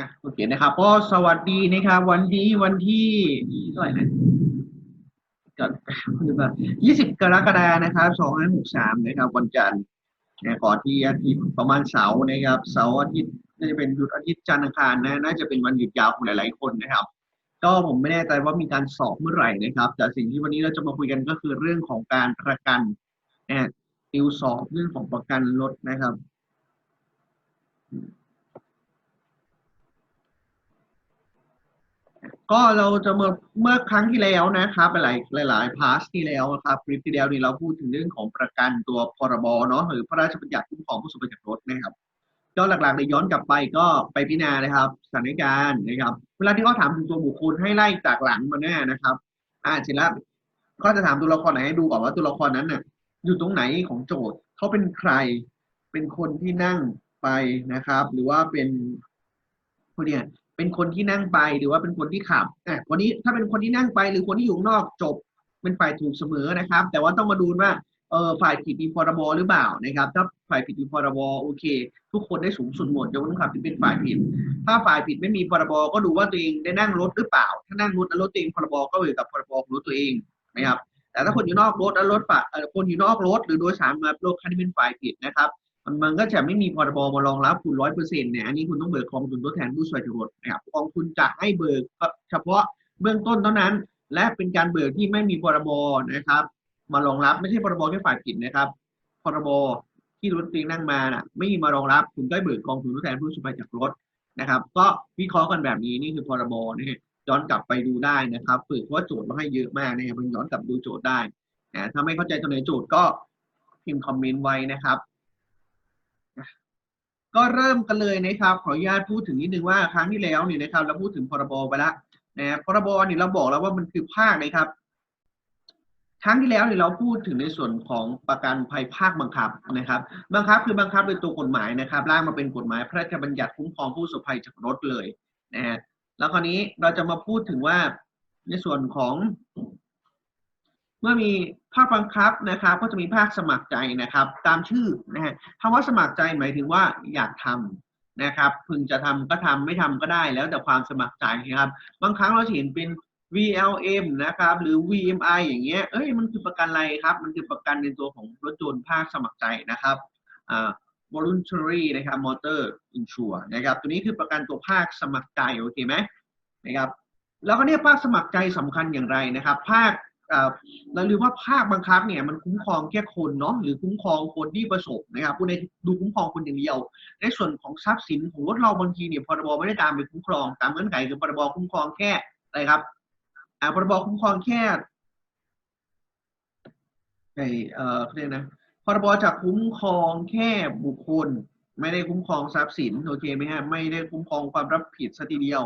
อะโอเคนะครับก็สวัสดีนะครับวันนี้วันที่เท่าไหร่นะก่อนยี่สิบกรกฎานะครับสองห้าหกสามนะครับวันจันทร์นะก่อนที่อาทิตย์ประมาณเสาร์นะครับเสาร์อาทิตย์น่าจะเป็นหยุดอาทิตย์จันทร์อังคารนะน่าจะเป็นวันหยุดยาวของหลายๆคนนะครับ ก็ผมไม่แน่ใจว่ามีการสอบเมื่อไหร่นะครับ แต่สิ่งที่วันนี้เราจะมาคุยกันก็คือเรื่องของการประกันนะติวสอบเรื่องของประกันรถนะครับ ก็เราจะเมื่อเมื่อครั้งที่แล้วนะครับหลายหลายพาสที่แล้วครับคลิปที่แล้วนี่เราพูดถึงเรื่องของประกันตัวพรบเนาะหรือพระราชบัญญัติคุ้มครองผู้ประสบภัยจากรถนะครับก็หลักๆในย้อนกลับไปก็ไปพิจารณานะครับสถานการณ์นะครับ เวลาที่เขาถามถึงตัวบุคคลให้ไล่จากหลังมาหน้านะครับ อ่าเสร็จแล้วก็จะถามตัวละครไหนให้ดูก่อนว่าตัวละครนั้นน่ะอยู่ตรงไหนของโจทย์เขาเป็นใคร เป็นคนที่นั่งไปนะครับ หรือว่าเป็นคนเนี่ย เป็นคนที่นั่งไปหรือว่าเป็นคนที่ขับอะวันนี้ถ้าเป็นคนที่นั่งไปหรือคนที่อยู่นอกจบ เป็นฝ่ายถูกเสมอนะครับ แต่ว่าต้องมาดูว่าเออฝ่ายผิดมีพรบหรือเปล่านะครับ ถ้าฝ่ายผิดมีพรบโอเค ทุกคนได้สูงสุดหมดยกเว้นคนขับที่เป็นฝ่ายผิด ถ้าฝ่ายผิดไม่มีพรบก็ดูว่าตัวเองได้นั่งรถหรือเปล่า ถ้านั่งรถแล้วรถตัวเองพรบก็อยู่กับพรบของรถตัวเองนะครับแต่ถ้าคนอยู่นอกรถแล้วรถฝ่ายคนอยู่นอกรถ หรือโดยสารมารถคันที่เป็นฝ่ายผิดนะครับ มันมันก็จะไม่มีพรบมารองรับคุณร้อยเปอร์เซ็นต์เนี่ยอันนี้คุณต้องเบิกกองทุนทดแทนผู้ช่วยรถนะครับกองทุนจะให้เบิกเฉพาะเบื้องต้นเท่านั้น และเป็นการเบิกที่ไม่มีพรบนะครับ มารองรับไม่ใช่พรบแค่ฝ่ายผิดนะครับพรบที่รถตีนั่งมาน่ะไม่มีมารองรับคุณก็เบิกกองทุนทดแทนผู้ช่วยจากรถนะครับ ก็วิเคราะห์กันแบบนี้นี่คือพรบนี่ย้อนกลับไปดูได้นะครับฝึกเพราะโจทย์เราให้เยอะมากนะครับย้อนกลับดูโจทย์ได้นะถ้าไม่เข้าใจตรงไหนโจทย์ก็พิมพ์คอมเมนต์ไว้นะครับ ก็เริ่มกันเลยนะครับ ขออนุญาตพูดถึงนิดนึงว่าครั้งที่แล้วเนี่ยนะครับเราพูดถึงพรบไปแล้วนะพรบเนี่ยเราบอกแล้วว่ามันคือภาคนะครับ ครั้งที่แล้วเนี่ยเราพูดถึงในส่วนของประกันภัยภาคบังคับนะครับบังคับคือบังคับโดยตัวกฎหมายนะครับร่างมาเป็นกฎหมายพระราชบัญญัติคุ้มครองผู้ประสบภัยจากรถเลยนะฮะแล้วคราวนี้เราจะมาพูดถึงว่าในส่วนของ เมื่อมีภาคบังคับนะครับ ก็จะมีภาคสมัครใจนะครับ ตามชื่อนะฮะคำว่าสมัครใจหมายถึงว่าอยากทำนะครับพึงจะทำก็ทำไม่ทำก็ได้แล้วแต่ความสมัครใจนะครับ บางครั้งเราเห็นเป็น VLM นะครับ หรือ VMI อย่างเงี้ยเอ้ยมันคือประกันอะไรครับ มันคือประกันในตัวของรถยนต์ภาคสมัครใจนะครับอ่า voluntary นะครับ motor insure นะครับ ตัวนี้คือประกันตัวภาคสมัครใจโอเคไหมนะครับ แล้วก็เนี่ยภาคสมัครใจสำคัญอย่างไรนะครับ ภาค เราลืมว่าภาคบังคับเนี่ยมันคุ้มครองแค่คนเนาะหรือคุ้มครองคนที่ประสบนะครับผู้ใดดูคุ้มครองคนอย่างเดียว ในส่วนของทรัพย์สินของรถเราบางทีเนี่ยพรบไม่ได้ตามไปคุ้มครอง ตามเงื่อนไขคือพรบคุ้มครองแค่อะไรครับอ่าพรบคุ้มครองแค่ไอเอ่อเขาเรียกนะพรบจะคุ้มครองแค่บุคคล ไม่ได้คุ้มครองทรัพย์สินโอเคไหมฮะไม่ได้คุ้มครองความรับผิดซะทีเดียว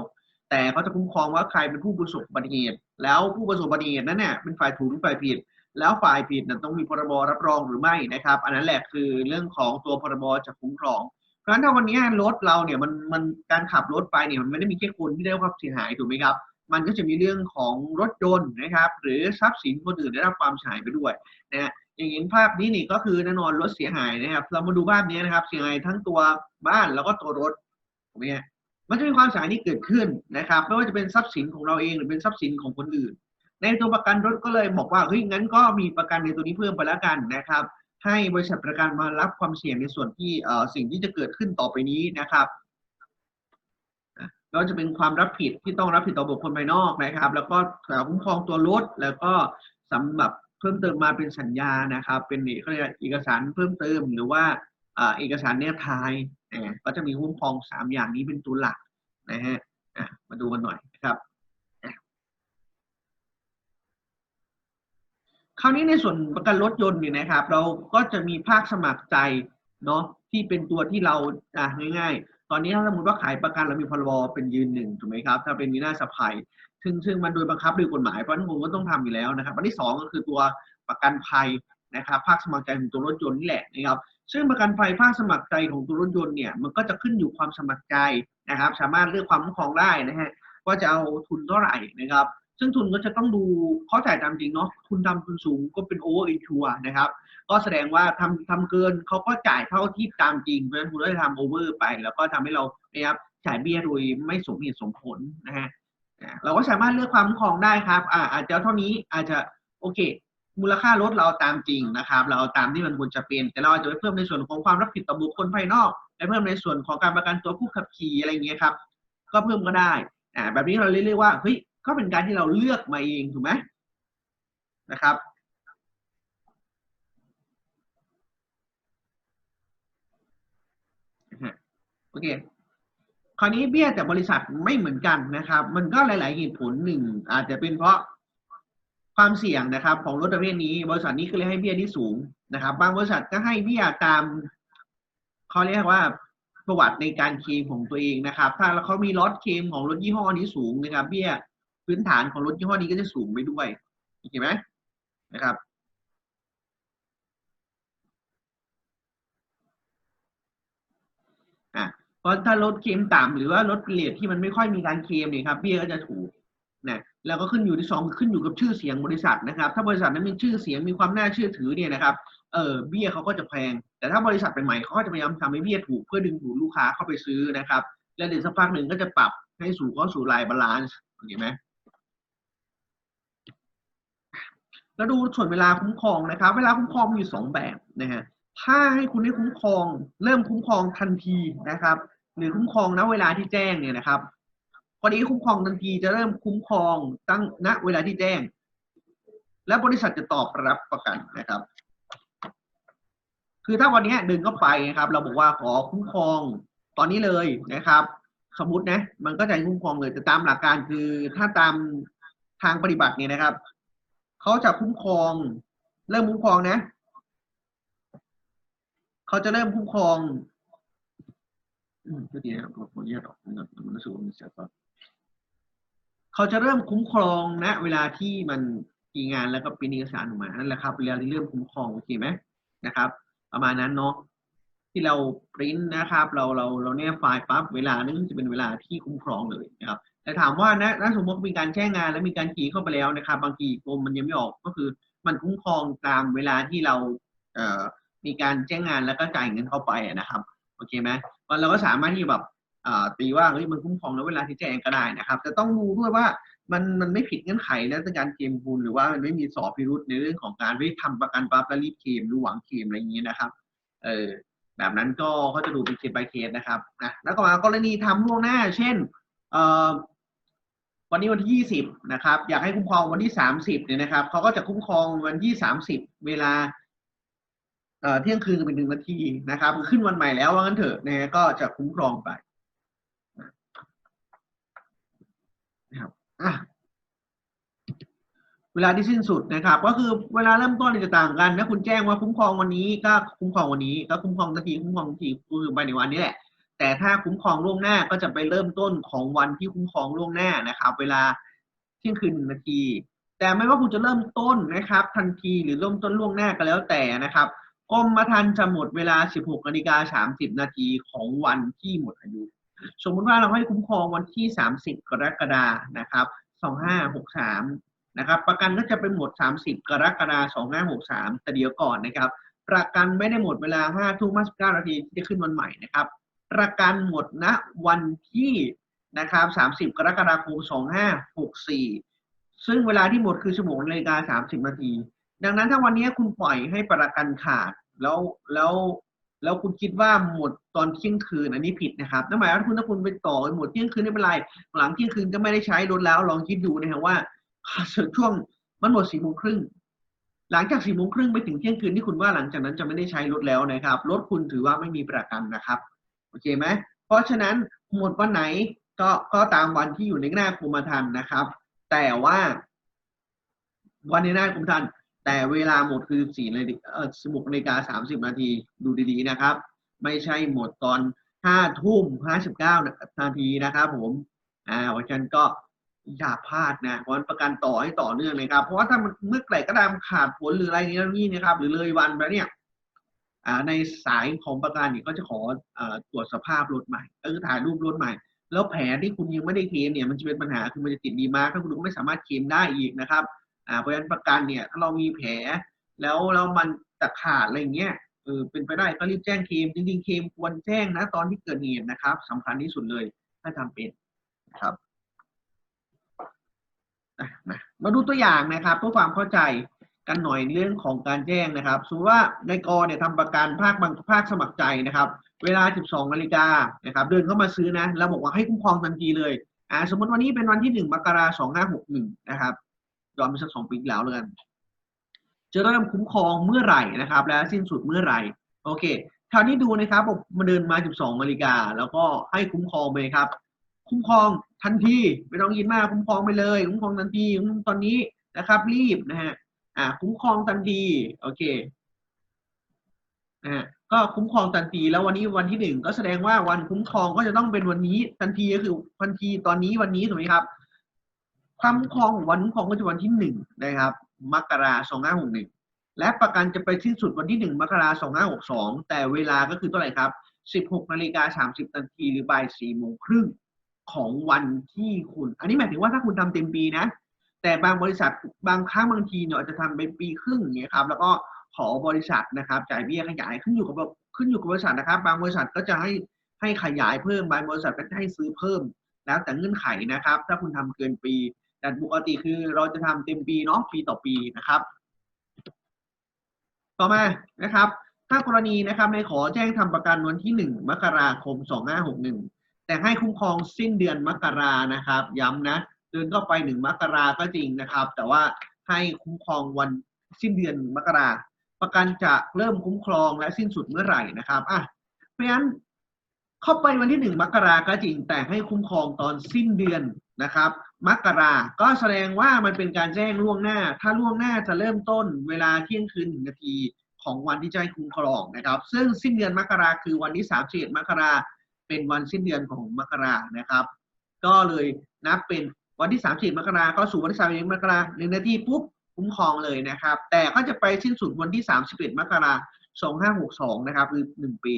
แต่เขาจะคุ้มครองว่าใครเป็นผู้ประสบอุบัติเหตุ แล้วผู้ประสบอุบัติเหตุนั้นเนี่ยเป็นฝ่ายถูกหรือฝ่ายผิด แล้วฝ่ายผิดนั้นต้องมีพรบรับรองหรือไม่นะครับ อันนั้นแหละคือเรื่องของตัวพรบจะคุ้มครอง เพราะฉะนั้นถ้าวันนี้รถเราเนี่ยมันมันการขับรถไปเนี่ยมันไม่ได้มีแค่คนที่ได้รับความเสียหายถูกไหมครับมันก็จะมีเรื่องของรถยนต์นะครับ หรือทรัพย์สินคนอื่นได้รับความเสียหายไปด้วยนะฮะอย่างเห็นภาพนี้นี่ก็คือแน่นอนรถเสียหายนะครับ เรามาดูภาพนี้นะครับ เสียหายทั้งตัวบ้านแล้วก็ตัวรถถูกไหมฮะ มันจะมีความเสียหายที่เกิดขึ้นนะครับ ไม่ว่าจะเป็นทรัพย์สินของเราเองหรือเป็นทรัพย์สินของคนอื่น ในตัวประกันรถก็เลยบอกว่าเฮ้ยงั้นก็มีประกันในตัวนี้เพิ่มไปแล้วกันนะครับ ให้บริษัทประกันมารับความเสี่ยงในส่วนที่เอ่อสิ่งที่จะเกิดขึ้นต่อไปนี้นะครับก็จะเป็นความรับผิดที่ต้องรับผิดต่อบุคคลภายนอกนะครับ แล้วก็คุ้มครองตัวรถแล้วก็สำหรับเพิ่มเติมมาเป็นสัญญานะครับ เป็นเขาเรียกเอกสารเพิ่มเติมหรือว่าเอกสารแนบท้ายก็จะมีคุ้มครองสามอย่างนี้เป็นตัวหลัก นะฮะมาดูกันหน่อยนะครับคราวนี้ในส่วนประกันรถยนต์เนี่ยนะครับ เราก็จะมีภาคสมัครใจเนาะที่เป็นตัวที่เราอะง่ายๆ ตอนนี้ถ้าสมมติว่าขายประกันเรามีพรบเป็นยืนหนึ่งถูกไหมครับ ถ้าเป็นมีหน้าสะพายซึ่งซึ่งมันโดยบังคับโดยกฎหมายเพราะนั้นผมก็ต้องทำอยู่แล้วนะครับอันที่สองก็คือตัวประกันภัย นะครับภาคสมัครใจของตัวรถยนต์นี่แหละนะครับซึ่งประกันภัยภาคสมัครใจของตัวรถยนต์เนี่ยมันก็จะขึ้นอยู่ความสมัครใจนะครับ สามารถเลือกความคุ้มครองได้นะฮะว่าจะเอาทุนเท่าไหร่นะครับ ซึ่งทุนก็จะต้องดูเขาจ่ายตามจริงเนาะทุนทำทุนสูงก็เป็นโอเวอร์อินชัวนะครับก็แสดงว่าทำทำเกินเขาก็จ่ายเท่าที่ตามจริงเพราะฉะนั้นคุณก็จะทำโอเวอร์ไป แล้วก็ทำให้เรานะครับจ่ายเบี้ยโดยไม่สมเหตุสมผลนะฮะเราก็สามารถเลือกความคุ้มครองได้ครับอ่าอาจจะเท่านี้อาจจะโอเค มูลค่ารถเราตามจริงนะครับ เราตามที่มันควรจะเป็น แต่เราอาจจะไปเพิ่มในส่วนของความรับผิดต่อบุคคลภายนอกไปเพิ่มในส่วนของการประกันตัวผู้ขับขี่อะไรเงี้ยครับ ก็เพิ่มก็ได้อ่าแบบนี้เราเรียกว่าเฮ้ยก็เป็นการที่เราเลือกมาเองถูกไหมนะครับโอเค คราวนี้เบี้ยแต่บริษัทไม่เหมือนกันนะครับ มันก็หลาย ๆ เหตุผลหนึ่งอาจจะเป็นเพราะ ความเสี่ยงนะครับของรถประเภทนี้ บริษัทนี้ก็เลยให้เบี้ยที่สูงนะครับ บางบริษัทก็ให้เบี้ยตามเขาเรียกว่าประวัติในการเคลมของตัวเองนะครับ ถ้าเขามีรถเคลมของรถยี่ห้อนี้สูงนะครับ เบี้ยพื้นฐานของรถยี่ห้อนี้ก็จะสูงไปด้วยโอเคไหมนะครับอะเพราะถ้ารถเคลมต่ำหรือว่ารถเลทที่มันไม่ค่อยมีการเคลมเนี่ยครับเบี้ยก็จะถูก นะแล้วก็ขึ้นอยู่ที่สองขึ้นอยู่กับชื่อเสียงบริษัทนะครับ ถ้าบริษัทนั้นมีชื่อเสียงมีความน่าเชื่อถือเนี่ยนะครับเออเบี้ยเขาก็จะแพง แต่ถ้าบริษัทเป็นใหม่เขาก็จะพยายามทำให้เบี้ยถูกเพื่อดึงดูดลูกค้าเข้าไปซื้อนะครับ แล้วเดี๋ยวสักพักหนึ่งก็จะปรับให้สู่เข้าสู่ลายบาลานซ์เห็นไหมแล้วดูส่วนเวลาคุ้มครองนะครับ เวลาคุ้มครองมีอยู่สองแบบนะฮะถ้าให้คุณได้คุ้มครอง เริ่มคุ้มครองทันทีนะครับ หรือคุ้มครองณเวลาที่แจ้งเนี่ยนะครับ พอดีคุ้มครองทันทีจะเริ่มคุ้มครองตั้งณเวลาที่แจ้ง และบริษัทจะตอบรับประกันนะครับ คือถ้าวันนี้เดินเข้าไปนะครับ เราบอกว่าขอคุ้มครองตอนนี้เลยนะครับ สมมตินะ มันก็จะคุ้มครองเลยแต่ตามหลักการคือถ้าตามทางปฏิบัติเนี่ยนะครับเขาจะคุ้มครอง เริ่มคุ้มครองนะเขาจะเริ่มคุ้มครองอืมก็ดีนะครับผมแยกออกนะครับมันรู้สึกว่ามันเสียก่อน เขาจะเริ่มคุ้มครองนะ เวลาที่มันมีงานแล้วก็เป็นเอกสารออกมานั่นแหละครับ เวลาที่เริ่มคุ้มครองโอเคไหมนะครับ ประมาณนั้นเนาะที่เราปริ้นนะครับ เราเราเราเนี่ยไฟล์ปั๊บเวลานึงจะเป็นเวลาที่คุ้มครองเลยนะครับ แต่ถามว่านะถ้าสมมติมีการแจ้งงานแล้วมีการขี่เข้าไปแล้วนะครับ บางทีกรมมันยังไม่ออกก็คือ มันคุ้มครองตามเวลาที่เราเอ่อมีการแจ้งงานแล้วก็จ่ายเงินเข้าไปนะครับโอเคไหมมันเราก็สามารถที่แบบ ตีว่าเฮ้ยมันคุ้มครองแล้วเวลาที่แจ้งก็ได้นะครับแต่ต้องดูด้วยว่ามันมันไม่ผิดเงื่อนไขแล้วในการเคลมคุณหรือว่ามันไม่มีสอบพิรุษในเรื่องของการไม่ทำประกันปั๊บแล้วรีบเคลมหรือหวังเคลมอะไรอย่างนี้นะครับ เออแบบนั้นก็เขาจะดูเป็นเคส by เคสนะครับนะแล้วก็มากรณีทำล่วงหน้า เช่นเอ่อวันนี้วันที่ยี่สิบนะครับ อยากให้คุ้มครองวันที่สามสิบเนี่ยนะครับเขาก็จะคุ้มครองวันที่สามสิบเวลาเอ่อเที่ยงคืนเป็นหนึ่งนาทีนะครับ ขึ้นวันใหม่แล้วว่างั้นเถอะนะก็จะคุ้มครองไปนะครับ อะเวลาที่สิ้นสุดนะครับ ก็คือเวลาเริ่มต้นจะต่างกันถ้าคุณแจ้งว่าคุ้มครองวันนี้ก็คุ้มครองวันนี้ก็คุ้มครองนาทีคุ้มครองทีคือไปในวันนี้แหละ แต่ถ้าคุ้มครองล่วงหน้าก็จะไปเริ่มต้นของวันที่คุ้มครองล่วงหน้านะครับ เวลาเที่ยงคืนหนึ่งนาที แต่ไม่ว่าคุณจะเริ่มต้นนะครับ ทันทีหรือเริ่มต้นล่วงหน้าก็แล้วแต่นะครับกรมธรรม์จะหมดเวลา 16นาฬิกา30นาทีของวันที่หมดอายุ สมมุติว่าเราให้คุ้มครองวันที่ 30 กรกฎานะครับ2563นะครับ ประกันก็จะเป็นหมด 30 กรกฎาคม2563 แต่เดี๋ยวก่อนนะครับ ประกันไม่ได้หมดเวลา5ทุ่ม59นาทีที่จะขึ้นวันใหม่นะครับ ประกันหมดณวันที่นะครับ 30 กรกฎาคม2564 ซึ่งเวลาที่หมดคือชั่วโมงนาฬิกา30 นาที ดังนั้นถ้าวันนี้คุณปล่อยให้ประกันขาดแล้วแล้ว แล้วคุณคิดว่าหมดตอนเที่ยงคืนอันนี้ผิดนะครับนั่นหมายว่าคุณถ้าคุณไปต่อหมดเที่ยงคืนไม่เป็นไร หลังเที่ยงคืนก็ไม่ได้ใช้รถแล้ว ลองคิดดูนะครับว่าช่วงมันหมดสี่โมงครึ่งหลังจากสี่โมงครึ่งไปถึงเที่ยงคืนที่คุณว่าหลังจากนั้นจะไม่ได้ใช้รถแล้วนะครับรถคุณถือว่าไม่มีประกันนะครับโอเคไหมเพราะฉะนั้นหมดวันไหนก็ก็ตามวันที่อยู่ในหน้ากรมธรรม์นะครับ แต่ว่าวันในหน้ากรมธรรม์ แต่เวลาหมดคือสี่นาฬิกาสิบหกนาฬิกาสามสิบนาทีดูดีๆนะครับ ไม่ใช่หมดตอนห้าทุ่มห้าสิบเก้านาทีนะครับผมอ่าเพราะฉะนั้นก็อย่าพลาดนะวันประกันต่อให้ต่อเนื่องเลยครับ เพราะว่าถ้ามันเมื่อไหร่ก็ตามขาดผลหรืออะไรนี้นี่นะครับ หรือเลยวันไปเนี่ยอ่าในสายของประกันเนี่ยก็จะขอตรวจสภาพรถใหม่ก็คือถ่ายรูปรถใหม่ แล้วแผลที่คุณยังไม่ได้เคลมเนี่ยมันจะเป็นปัญหาคือมันจะติดดีมาร์กถ้าคุณก็ไม่สามารถเคลมได้อีกนะครับ อ่าเพราะฉะนั้นประกันเนี่ยถ้าเรามีแผลแล้วแล้วมันตะขาดอะไรเงี้ยเออเป็นไปได้ก็รีบแจ้งเคมจริงๆเคมควรแจ้งนะตอนที่เกิดเหตุนะครับสำคัญที่สุดเลยถ้าจำเป็นนะครับอะมามาดูตัวอย่างนะครับเพื่อความเข้าใจกันหน่อยเรื่องของการแจ้งนะครับสมมติว่าในกอเนี่ยทำประกันภาคบางภาคสมัครใจนะครับ เวลา 12นาฬิกานะครับ เดินเข้ามาซื้อนะแล้วบอกว่าให้คุ้มครองทันทีเลยอ่าสมมติวันนี้เป็นวันที่ 1มกราคม2561นะครับ ย้อนไปสักสองปีแล้วเลยกันจะเริ่มคุ้มครองเมื่อไหร่นะครับ และสิ้นสุดเมื่อไหร่ โอเคคราวนี้ดูนะครับผมมาเดินมา 12นาฬิกาแล้วก็ให้คุ้มครองไปครับ คุ้มครองทันทีไม่ต้องยินมากคุ้มครองไปเลย คุ้มครองทันทีตอนนี้นะครับ รีบนะฮะอ่า คุ้มครองทันทีโอเคนะฮะก็คุ้มครองทันทีแล้ววันนี้วันที่หนึ่งก็แสดงว่าวันคุ้มครองก็จะต้องเป็นวันนี้ทันทีก็คือทันทีตอนนี้วันนี้ถูกไหมครับ ความคุ้มครองวันคุ้มครองก็จะวันที่หนึ่งนะครับมกราสองห้าหกหนึ่งและประกันจะไปสิ้นสุดวันที่หนึ่งมกราสองห้าหกสองแต่เวลาก็คือเท่าไหร่ครับสิบหกนาฬิกาสามสิบนาทีหรือบ่ายสี่โมงครึ่งของวันที่คุณ อันนี้หมายถึงว่าถ้าคุณทำเต็มปีนะ แต่บางบริษัทบางครั้งบางทีเนี่ยอาจจะทำเป็นปีครึ่งอย่างเงี้ยครับ แล้วก็ขอบริษัทนะครับ จ่ายเบี้ยขยายขึ้นอยู่กับขึ้นอยู่กับบริษัทนะครับ บางบริษัทก็จะให้ให้ขยายเพิ่มบางบริษัทก็จะให้ซื้อเพิ่ม แล้วแต่เงื่อนไขนะครับ ถ้าคุณทำเกินปี แต่ปกติคือเราจะทำเต็มปีเนาะปีต่อปีนะครับ ต่อมานะครับ ถ้ากรณีนะครับในขอแจ้งทำประกันวันที่ 1 มกราคม 2561 แต่ให้คุ้มครองสิ้นเดือนมกรานะครับ ย้ำนะเดินก็ไป 1 มกราก็จริงนะครับ แต่ว่าให้คุ้มครองวันสิ้นเดือนมกราประกันจะเริ่มคุ้มครองและสิ้นสุดเมื่อไหร่นะครับอะเพราะฉะนั้นเข้าไปวันที่1มกราก็จริงแต่ให้คุ้มครองตอนสิ้นเดือนนะครับ มกรา ก็แสดงว่ามันเป็นการแจ้งล่วงหน้า ถ้าล่วงหน้าจะเริ่มต้นเวลาเที่ยงคืนหนึ่งนาทีของวันที่จะให้คุ้มครองนะครับ ซึ่งสิ้นเดือนมกราคือวันที่31มสิบมกราเป็นวันสิ้นเดือนของมกรานะครับ ก็เลยนับเป็นวันที่30มสิบมกราก็สู่วันที่31มสิบมกราหนึ่งนาทีปุ๊บคุ้มครองเลยนะครับ แต่ก็จะไปสิ้นสุดวันที่31มสิบมกราคม2562นะครับคือ1ปี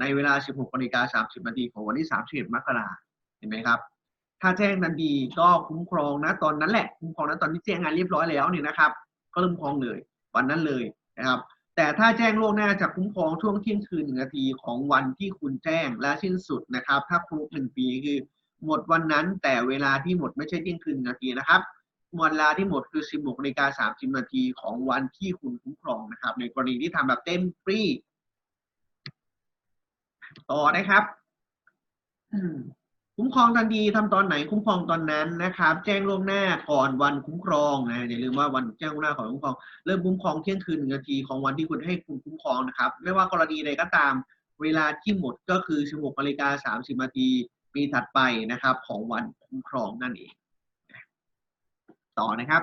ในเวลา16นาฬิกา30นาทีของวันที่31มกราเห็นไหมครับ ถ้าแจ้งทันทีก็คุ้มครองนะตอนนั้นแหละคุ้มครองนะตอนที่แจ้งงานเรียบร้อยแล้วเนี่ยนะครับ ก็เริ่มครองเลย วันนั้นเลยนะครับ แต่ถ้าแจ้งล่วงหน้าจะคุ้มครองช่วงเที่ยงคืนหนึ่งนาทีของวันที่คุณแจ้งและสิ้นสุดนะครับ ถ้าครบหนึ่งปีคือหมดวันนั้นแต่เวลาที่หมดไม่ใช่เที่ยงคืนนาทีนะครับเวลาที่หมดคือ 16นาฬิกา30นาทีของวันที่คุณคุ้มครองนะครับ ในกรณีที่ทำแบบเต็มฟรี ต่อนะครับ คุ้มครองทันทีทำตอนไหนคุ้มครองตอนนั้นนะครับ แจ้งล่วงหน้าก่อนวันคุ้มครองนะอย่าลืมว่าวันแจ้งล่วงหน้าก่อนคุ้มครองเริ่มคุ้มครองเที่ยงคืนหนึ่งนาทีของวันที่คุณให้คุณคุ้มครองนะครับ ไม่ว่ากรณีใดก็ตามเวลาที่หมดก็คือ 16นาฬิกา30นาทีปีถัดไปนะครับ ของวันคุ้มครองนั่นเอง ต่อนะครับ